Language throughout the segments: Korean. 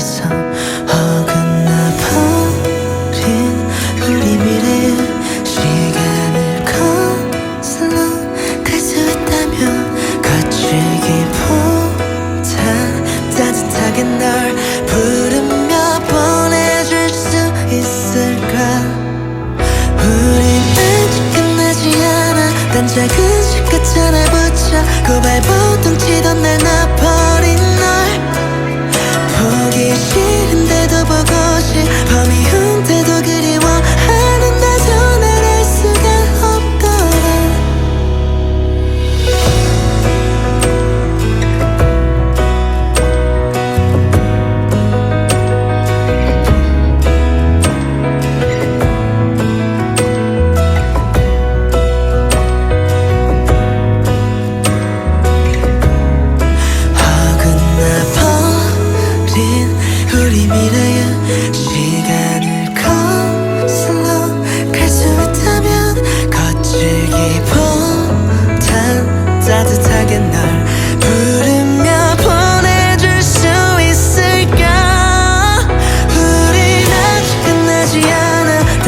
세상 어긋나 버린 우리 미래의 시간을 거슬러 갈수 다면, 거칠기보다 따뜻하게 널 부르면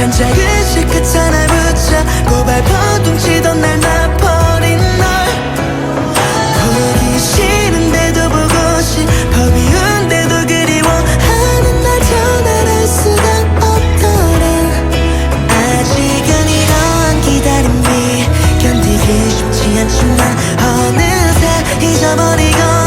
않아 단짝을 끝 하나 붙잡고 발버둥 치던 날 놔버린 널. 보기 싫은데도 보고 싶어 미운데도 그리워 하는 날 전화할 수가 없더라. 아직은 이러한 기다림이 견디기 쉽지 않지만 어느새 잊어버리거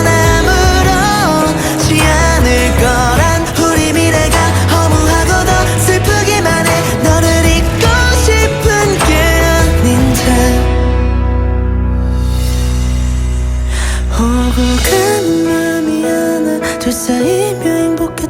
오고 가는 마음이 하나 둘 사이며 행복한